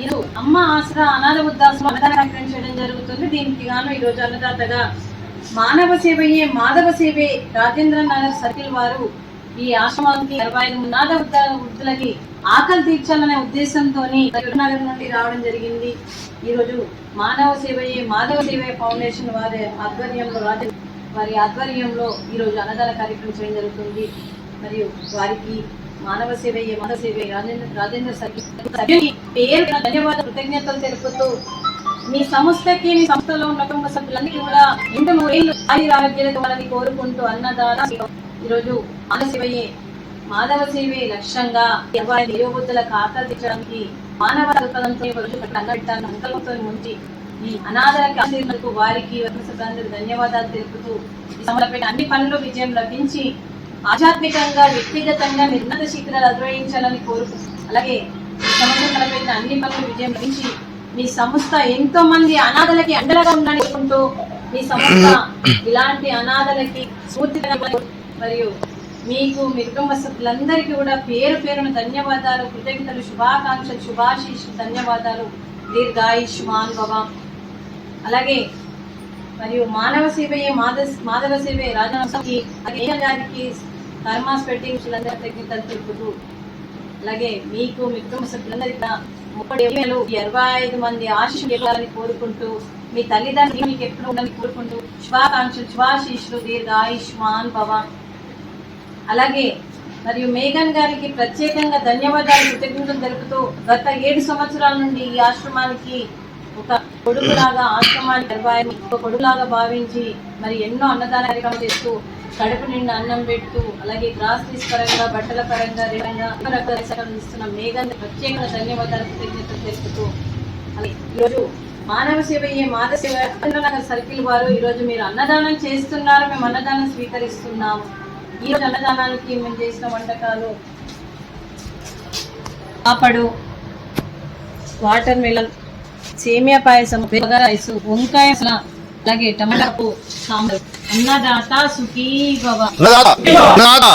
ఇది అమ్మ ఆసరా అనాథ వృద్ధాశ్రమ అన్నదాన కార్యక్రమం చేయడం జరుగుతుంది. దీనికి గాను ఈ రోజు అన్నదాతగా మానవ సేవయే మాధవ సేవే రాజేంద్ర నగర్ సర్కిల్ వారు ఈ ఆశ్రమానికి అరవై ఐదు అనాథ వృద్ధ వృద్ధులకి ఆకలి తీర్చాలనే ఉద్దేశంతో నగర్ నుండి రావడం జరిగింది. ఈ రోజు మానవ సేవయే మాధవ సేవే ఫౌండేషన్ వారి ఆధ్వర్యంలో రాజ వారి ఆధ్వర్యంలో ఈ రోజు అన్నదాన కార్యక్రమం చేయడం జరుగుతుంది. మరియు వారికి మానవ సేవయ్య మానవ సేవ రాజేంద్ర రాజేంద్ర సభ్యుని పేరు ధన్యవాద కృతజ్ఞతలు తెలుపుతూ మీ సంస్థకి మీ సంస్థలో ఉన్న కుటుంబ సభ్యులందరికీ కూడా ఇంత మూడేళ్ళు ఆయుర ఆరోగ్యాలతో వాళ్ళని కోరుకుంటూ అన్నదాన ఈరోజు మానవ మాధవ సేవే లక్ష్యంగా ఇరవై ఖాతా యోగుల తెచ్చడానికి మానవ దృక్పథంతో రోజు సంకల్పంతో ఉంచి ఈ అనాథలకు వారికి ధన్యవాదాలు తెలుపుతూ ఈ అన్ని పనులు విజయం లభించి ఆధ్యాత్మికంగా వ్యక్తిగతంగా నిర్ణత శిఖరాలు అధిరోహించాలని కోరుకు అలాగే సంస్థ తలపెట్టిన అన్ని పనులు విజయం లభించి మీ సంస్థ ఎంతో మంది అనాథలకి అండగా ఉండాలని కోరుకుంటూ మీ సంస్థ ఇలాంటి అనాథలకి స్ఫూర్తిగా మరియు మీకు మీ కుటుంబ సభ్యులందరికీ కూడా పేరు పేరున ధన్యవాదాలు కృతజ్ఞతలు శుభాకాంక్షలు శుభాశీష్ ధన్యవాదాలు. దీర్ఘాయుష్మాన్ భవ. అలాగే మరియు మానవ సేవయే మాధవ మాధవ సేవే అలాగే గారికి కర్మాస్ పెట్టి వీళ్ళందరూ కృతజ్ఞతలు తెలుపుతూ అలాగే మీకు మీ కుటుంబ సభ్యులందరికీ ముప్పై ఏళ్ళు ఇరవై ఐదు మంది ఆశీస్సులు కోరుకుంటూ మీ తల్లిదండ్రులు మీకు ఎప్పుడు ఉండాలని కోరుకుంటూ శుభాకాంక్షలు శుభాశీస్సులు దీర్ఘ ఆయుష్మాన్ భవ. అలాగే మరియు మేఘన్ గారికి ప్రత్యేకంగా ధన్యవాదాలు కృతజ్ఞతలు తెలుపుతూ గత ఏడు సంవత్సరాల నుండి ఈ ఆశ్రమానికి ఒక కొడుకులాగా ఆశ్రమాన్ని నిర్వహణ ఒక కొడుకులాగా భావించి మరి ఎన్నో అన్నదాన కార్యక్రమాలు చేస్తూ కడుపు నిండా అన్నం పెట్టు అలాగే గ్రాసరీస్ పరంగా బట్టల పరంగా రేవంగా ఎన్నో ఇస్తున్న. మేఘన్ ప్రత్యేకంగా ధన్యవాదాలు కృతజ్ఞతలు తెలుపుతూ ఈరోజు మానవ సేవ అయ్యే మాధ సేవ? నగర్ సర్కిల్ వారు ఈరోజు మీరు అన్నదానం చేస్తున్నారు. మేము అన్నదానం స్వీకరిస్తున్నాము. ఈ రోజు అన్నదానానికి మేము చేసిన వంటకాలు పాపడు వాటర్ మిలన్ సేమియా పాయసం రైస్ వంకాయ సలా, అలాగే టమాటాపు సాంబార్. అన్నదాత సుఖీ భవ. 나다